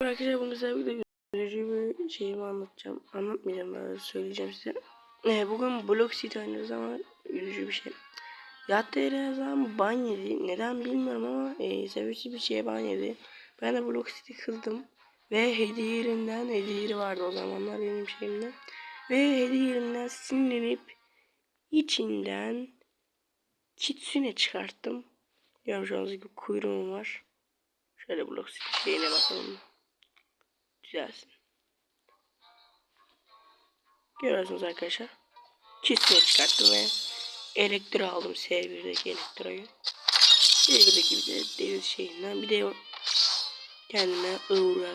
Arkadaşlar bugün size bir bir şeyimi anlatacağım. Anlatmayacağım daha söyleyeceğim size. Ee, bugün Block City oynuyoruz ama üzücü bir şey. Yatta her zaman ban yedi. Neden bilmiyorum ama e, sebepsiz bir şeye ban yedi. Ben de Block City kızdım. Ve hediye yerinden hediye yeri vardı o zamanlar benim şeyimde. Ve hediye yerinden sinirlenip içinden kitsune çıkarttım. Görmüş olduğunuz gibi kuyruğum var. Şöyle Block City şeyine bakalım düzelsin. Görüyorsunuz arkadaşlar. Kitsune çıkarttım ve elektro aldım S1'deki elektroyu. S1'deki bir de deniz şeyinden bir de kendime ıvır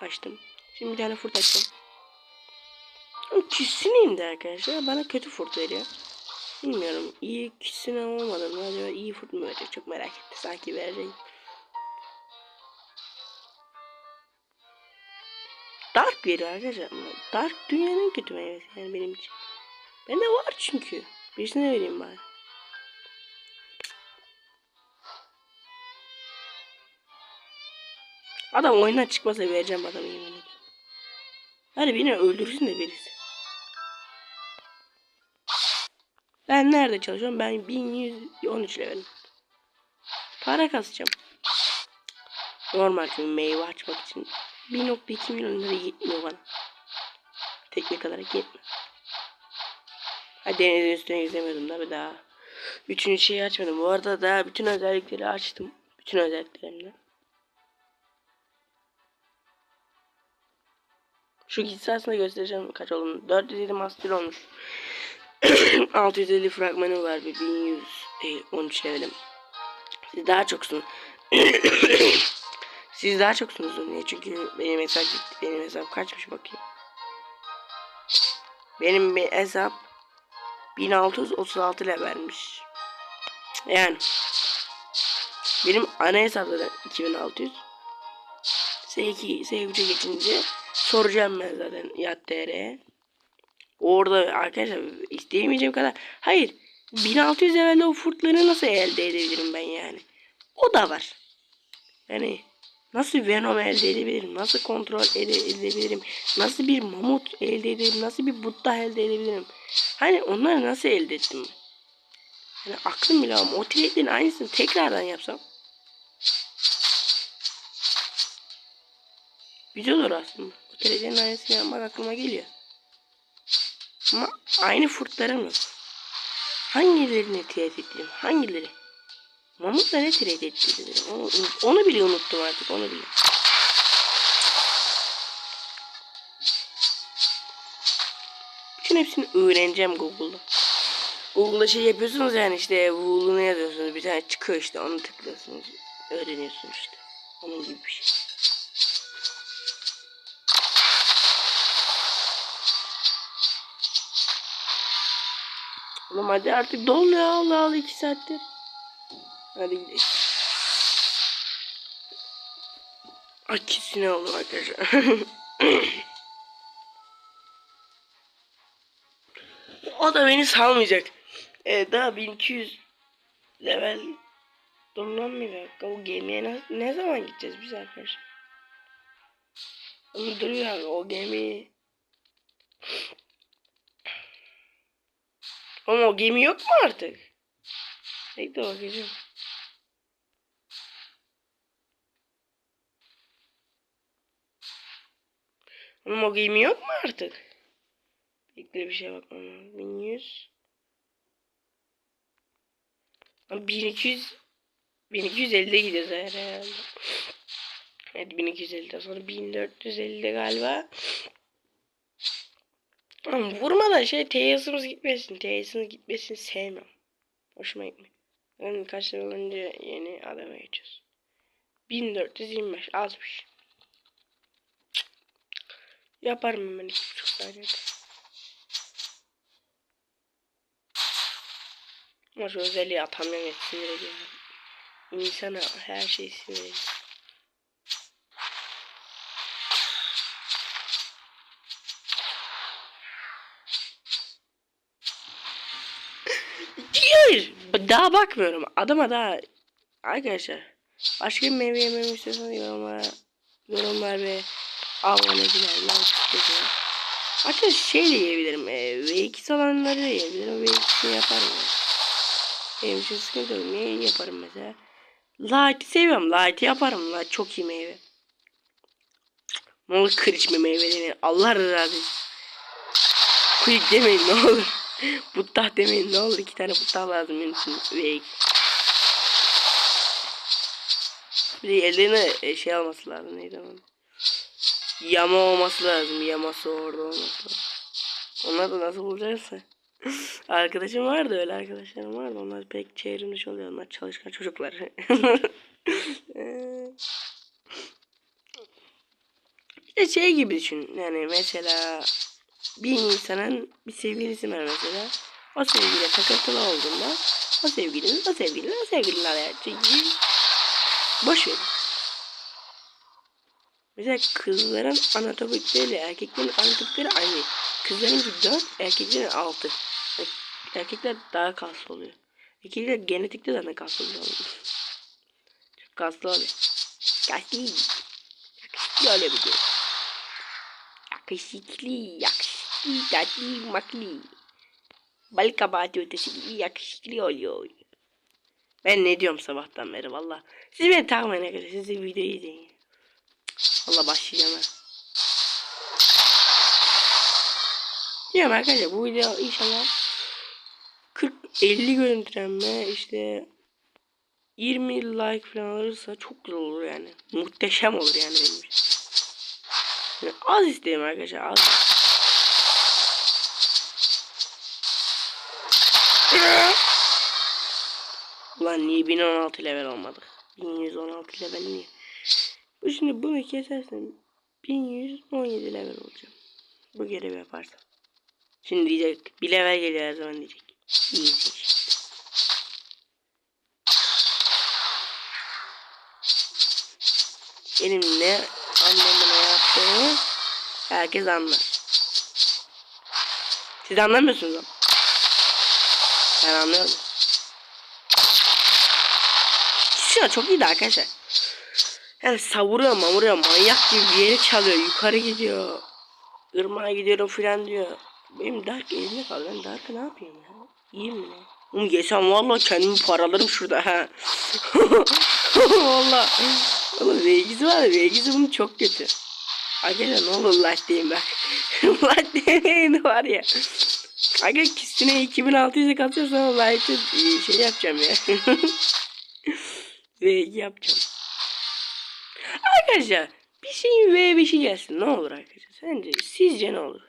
açtım. Şimdi bir tane furt açtım. Kitsune de arkadaşlar bana kötü furt veriyor. Bilmiyorum iyi kitsune olmadı mı acaba iyi furt mu verecek çok merak ettim sanki verecek. Dark veriyor arkadaşlar. Dark dünyanın kötü meyvesi yani benim için. Bende var çünkü. Birisine vereyim bari. Adam oyundan çıkmasa vereceğim adamı yemin ederim. Hadi beni öldürsün de birisi. Ben nerede çalışıyorum? Ben 1113 levelim. Para kasacağım. Normal çünkü meyve açmak için 1.2 milyon lira yetmiyor bana. Teknik olarak yetmiyor. Ha denizin üstüne yüzemiyordum da bir daha. Üçüncü şeyi açmadım. Bu arada daha bütün özellikleri açtım. Bütün özelliklerimle. Şu gitsi göstereceğim kaç olduğunu. 407 master olmuş. 650 fragmanı var bir 1100 değil 13 levelim. Siz daha çoksunuz. Siz daha çoksunuz niye? Çünkü benim hesap. Benim hesap kaçmış bakayım. Benim bir hesap 1636 levelmiş. Yani benim ana hesapta da 2600. S2 S3'e geçince soracağım ben zaten yat TR'ye. Orada arkadaşlar isteyemeyeceğim kadar. Hayır. 1600 levelde o furtları nasıl elde edebilirim ben yani? O da var. Yani Nasıl Venom elde edebilirim? Nasıl kontrol ede edebilirim? Nasıl bir mamut elde edebilirim? Nasıl bir Buddha elde edebilirim? Hani onları nasıl elde ettim? Yani aklım bile ama o trade'lerin aynısını tekrardan yapsam. Güzel olur aslında. O trade'lerin aynısını yapmak aklıma geliyor. Ama aynı furtlarım yok. Hangilerini trade edeyim? Hangileri? Mamutla ne trade etti onu, onu bile unuttum artık onu bile. Bütün hepsini öğreneceğim Google'da. Google'da şey yapıyorsunuz yani işte Google'unu yazıyorsunuz bir tane çıkıyor işte onu tıklıyorsunuz. Öğreniyorsunuz işte. Onun gibi bir şey. Oğlum hadi artık dol ya Allah Allah iki saattir. Hadi gidelim. Akisine oldum arkadaşlar. o da beni salmayacak. Evet daha 1200 level dolanmayacak. O gemiye ne, ne zaman gideceğiz biz arkadaşlar? Onu duruyor o gemi. Ama o gemi yok mu artık? Bekle bakacağım. Ama o gemi yok mu artık? Bekle bir şey bakmam lazım. 1100 1200 1250'de gidiyoruz herhalde. Evet 1250'de sonra 1450'de galiba. Ama vurmadan şey TYS'ımız gitmesin. TYS'ımız gitmesin sevmem. Hoşuma gitmiyor. Yani kaç yıl önce yeni adama geçiyoruz. 1425 azmış. Yaparım hemen iki buçuk saniyede. Ama şu özelliği atamıyorum ya sinir ediyorum. İnsana her şey sinir ediyor. Hayır. Daha bakmıyorum. Adama daha arkadaşlar başka bir meyve yememi istiyorsanız yorumlara Yorumlar ve abonelikler, like Hatta şey de yiyebilirim. E, V2 olanları da yiyebilirim. V2'sini yaparım. Yani. Benim için sıkıntı yok. Ne yaparım mesela? Light'i seviyorum. Light'i yaparım. Light çok iyi meyve. Ne olur kırıçma meyvelerini. Allah razı olsun. Quick demeyin ne olur. Buttah demeyin ne olur. iki tane buttah lazım benim için. V2. Bir ellerine e, şey alması lazım. Neydi onun? Yama olması lazım. Yaması orada olması lazım. Onlar da nasıl bulacaksa. Arkadaşım vardı öyle arkadaşlarım vardı. Onlar pek çevrim dışı oluyor. Onlar çalışkan çocuklar. işte şey gibi düşün. Yani mesela bir insanın bir sevgilisi var mesela. O sevgiliye takıntılı olduğunda o sevgilinin o sevgilinin o sevgilinin araya çünkü boş verin. Mesela kızların anatomikleri erkeklerin anatomikleri aynı. Kızların 4, erkeklerin 6. Erkekler daha kaslı oluyor. Erkekler genetikte zaten kaslı oluyor. Çok kaslı oluyor. Kaslı. Yakışıklı öyle bir şey. Yakışıklı, yakışıklı, tatlı, maklı. Balık kabahati ötesi gibi yakışıklı oluyor. Ben ne diyorum sabahtan beri valla. Siz beni takmayın arkadaşlar. Siz de videoyu izleyin. Valla başlayacağım ben. Diyorum arkadaşlar bu video inşallah 40-50 görüntülenme işte 20 like falan alırsa çok güzel olur yani. Muhteşem olur yani benim için. Yani az istedim arkadaşlar az. Ulan niye 1016 level olmadık? 1116 level niye? Bu şimdi bunu kesersem 1117 level olacağım. Bu görevi yaparsam. Şimdi diyecek bir level geliyor her zaman diyecek. İyi seç. Benim ne anlamına yaptığımı herkes anlar. Siz anlamıyorsunuz ama. Ben anlıyorum. Şu çok iyiydi arkadaşlar. Yani savuruyor mavuruyor manyak gibi bir yere çalıyor yukarı gidiyor. Irmağa gidiyorum filan diyor. Benim Dark elimde kaldı. Ben Dark'ı ne yapayım ya? İyi mi? Oğlum yesem valla kendimi paralarım şurada ha. valla. Oğlum vergisi var vergisi bunun çok kötü. Arkadaşlar ne olur latte'yim bak. latte'yin var ya. Aga kistine 2600'e katıyor sonra light'ı şey yapacağım ya. Vergi yapacağım. Arkadaşlar bir şeyin V bir şey gelsin ne olur arkadaşlar. Sence sizce ne olur?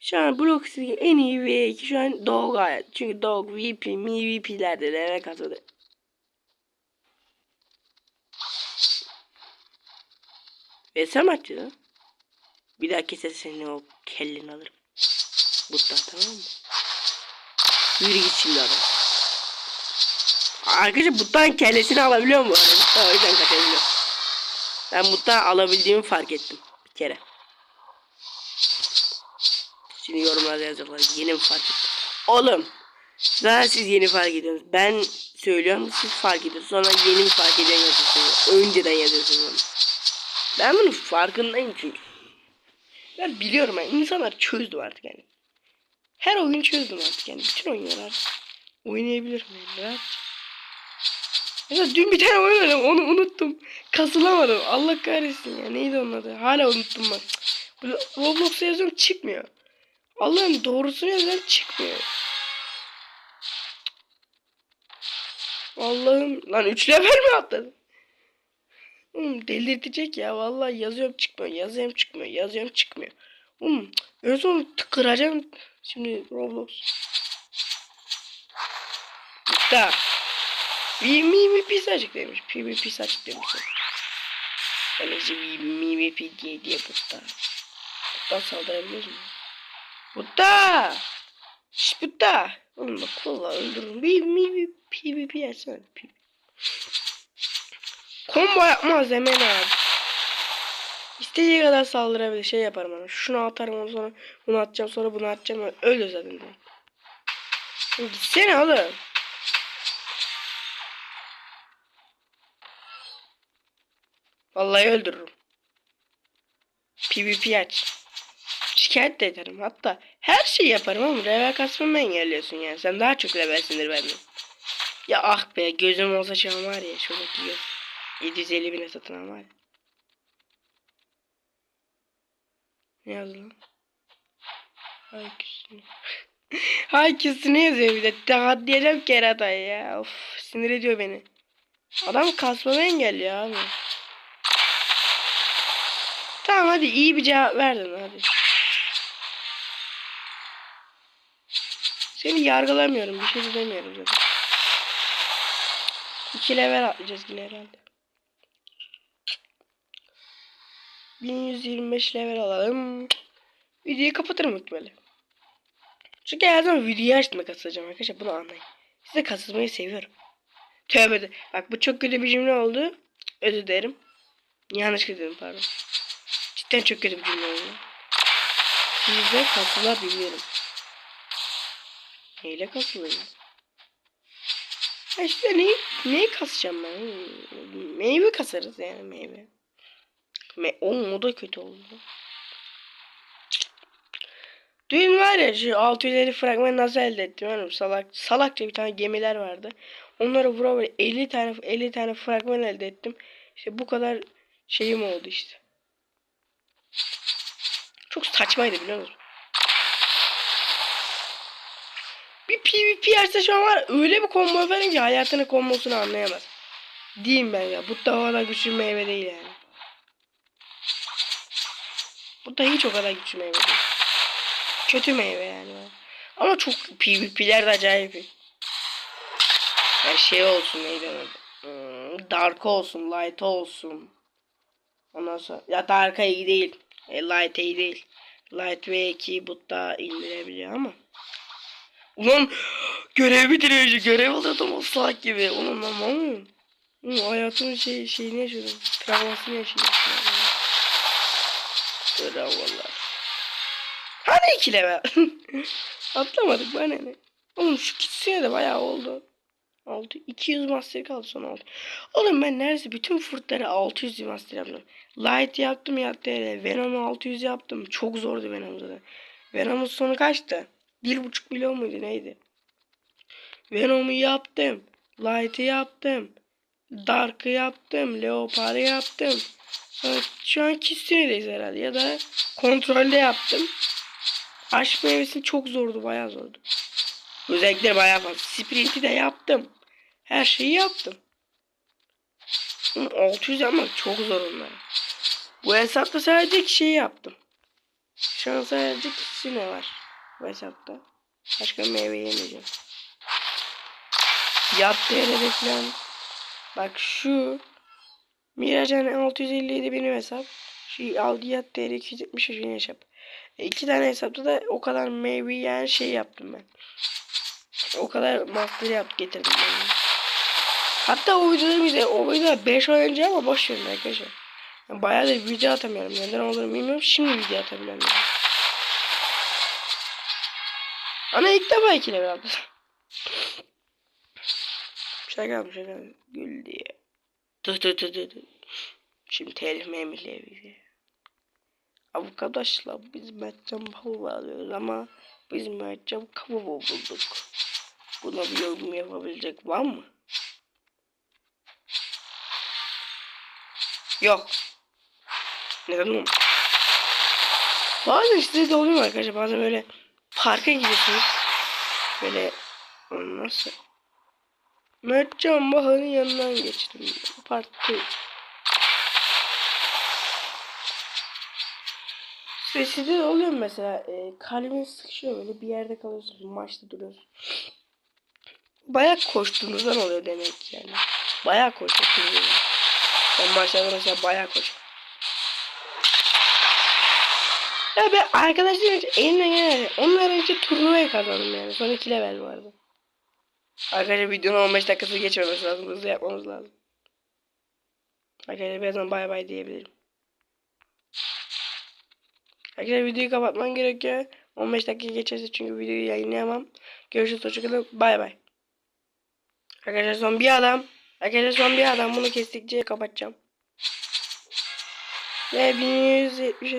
Şu an City en iyi V2 şu an Dog hayat. Çünkü Dog VP, Mi VP'lerde de katıldı. Ve sen maçı lan. Bir daha kese seni o kelleni alırım. Burada tamam mı? Yürü git şimdi adam. Arkadaşlar buttan kellesini alabiliyor mu? O yüzden kaçabiliyorum. Ben buttan alabildiğimi fark ettim. Bir kere. Şimdi yorumlarda yazıyorlar. Yeni mi fark ettim? Oğlum. Zaten siz yeni fark ediyorsunuz. Ben söylüyorum siz fark ediyorsunuz. Sonra yeni mi fark ediyorsun yazıyorsunuz. Önceden yazıyorsunuz. Ben bunun farkındayım çünkü. Ben biliyorum yani. insanlar çözdüm artık yani. Her oyun çözdüm artık yani. Bütün oyunlar artık oynayabilirim yani. Rahat. Mesela dün bir tane oynadım onu unuttum. Kasılamadım. Allah kahretsin ya. Neydi onun adı? Hala unuttum bak. Roblox'a yazıyorum çıkmıyor. Allah'ım doğrusunu yazıyorum çıkmıyor. Allah'ım lan 3 level mi atladın? Oğlum delirtecek ya vallahi yazıyorum çıkmıyor yazıyorum çıkmıyor yazıyorum çıkmıyor. Oğlum en son kıracağım şimdi Roblox. Bitti. PvP açık demiş. PvP açık demiş. Böylece PvP diye diye butta. Butta saldırabiliyoruz mu? Butta! Şş butta! Oğlum bak valla öldürürüm. PvP açsana. Combo yapmaz hemen abi. İstediği kadar saldırabilir. Şey yaparım ona. Şunu atarım ondan sonra bunu atacağım sonra bunu atacağım. Öyle zaten. Gitsene oğlum. Vallahi öldürürüm. PvP aç. Şikayet de ederim. Hatta her şeyi yaparım ama level kasmamı engelliyorsun yani. Sen daha çok levelsindir benden. Ya ah be gözüm olsa şu var ya şuradaki göz. 750 bine satın al var ya. Ne yazdı lan? Hayküsünü. Hayküsünü yazıyor bir de. Daha diyeceğim keratayı ya. Of sinir ediyor beni. Adam kasmamı engelliyor abi. Tamam hadi iyi bir cevap verdin hadi. Seni yargılamıyorum. Bir şey de demiyorum zaten. İki level atlayacağız yine herhalde. 1125 level alalım. Videoyu kapatırım muhtemelen. Çünkü her zaman videoyu açtığımda kasılacağım arkadaşlar. Bunu anlayın. Size kasılmayı seviyorum. Tövbe de. Bak bu çok kötü bir cümle oldu. Özür dilerim. Yanlış dedim pardon. Cidden çok kötü bir cümle oldu. Sizde kasılabiliyorum. Neyle kasılıyor? Ha işte neyi, neyi kasacağım ben? Meyve kasarız yani meyve. Me Oğlum o da kötü oldu. Dün var ya şu 650 fragman nasıl elde ettim oğlum salak salakça bir tane gemiler vardı. Onları vura vura 50 tane 50 tane fragman elde ettim. İşte bu kadar şeyim oldu işte. Çok saçmaydı biliyor musun? Bir PvP yerse şu an var öyle bir combo verin ki hayatının kombosunu anlayamaz. Diyeyim ben ya. Bu da o kadar güçlü meyve değil yani. Bu da hiç o kadar güçlü meyve değil. Kötü meyve yani. Ama çok PvP'ler de acayip. Yani şey olsun neydi? Hmm, Dark olsun, Light olsun. Ondan sonra ya Dark'a iyi değil. E, Light'a iyi değil. Light ve 2 bu da indirebiliyor ama. Ulan görev bitiriyor. Görev alıyordum o salak gibi. Ulan lan lan. Hayatımın şey, şeyini yaşadım. Travmasını yaşadım. Travalar. Hani iki level? Atlamadık bana ne? Oğlum şu kitsine de bayağı oldu. 6 200 master kaldı son 6. Oğlum ben neredeyse bütün fırtları 600 master yaptım. Light yaptım hele. Venom'u 600 yaptım. Çok zordu Venom zaten. Venom'un sonu kaçtı? 1.5 milyon muydu neydi? Venom'u yaptım. Light'ı yaptım. Dark'ı yaptım. Leopard'ı yaptım. Sonra şu an Kistine'deyiz herhalde. Ya da kontrolde yaptım. Aşk meyvesi çok zordu. Bayağı zordu. Özellikle bayağı fazla. Sprint'i de yaptım. Her şeyi yaptım. Hı, 600 yapmak çok zor onlar. Bu hesapta sadece şey yaptım. Şu an sadece Kistine var. Bu hesapta. Başka meyve yemeyeceğim. Yat değerleri falan. Bak şu Miracan 657 benim hesap. Şu aldı yat değeri 270 benim hesap. E, iki tane hesapta da o kadar meyve yani şey yaptım ben. O kadar master yaptı getirdim ben. Hatta o videoda bize o videoda 5 ay önce ama boş verin arkadaşlar. Yani bayağı da video atamıyorum. Neden olduğunu bilmiyorum. Şimdi video atabiliyorum. Yani. Ana ilk defa iki level aldım. Şaka mı şaka mı? Gül diye. Dur dur dur dur. Şimdi telif memurluğu Arkadaşlar biz Mertcan Pavlov alıyoruz ama biz Mertcan Pavlov bulduk. Buna bir yorum yapabilecek var mı? Yok. Neden olmaz? Bazen işte de oluyor arkadaşlar. Bazen böyle parka gidiyorsunuz. Böyle nasıl? Mertcan Bahar'ın yanından geçtim. Parkta. De oluyor mesela e, kalbiniz sıkışıyor böyle bir yerde kalıyorsunuz maçta duruyorsunuz. Bayağı koştuğunuzdan oluyor demek yani. Bayağı koşuyorsunuz. Ben maçlarda mesela bayağı koşuyorum. Ya ben arkadaşlarım için elimden gelen onlar için turnuvayı kazandım yani. Son iki level vardı. Arkadaşlar videonun 15 dakikası geçmemesi lazım. Hızlı yapmamız lazım. Arkadaşlar birazdan bay bay diyebilirim. Arkadaşlar videoyu kapatmam gerekiyor. 15 dakika geçerse çünkü videoyu yayınlayamam. Görüşürüz hoşçakalın. Bay bay. Arkadaşlar son bir adam. Arkadaşlar son bir adam. Bunu kestikçe kapatacağım. Ve 1170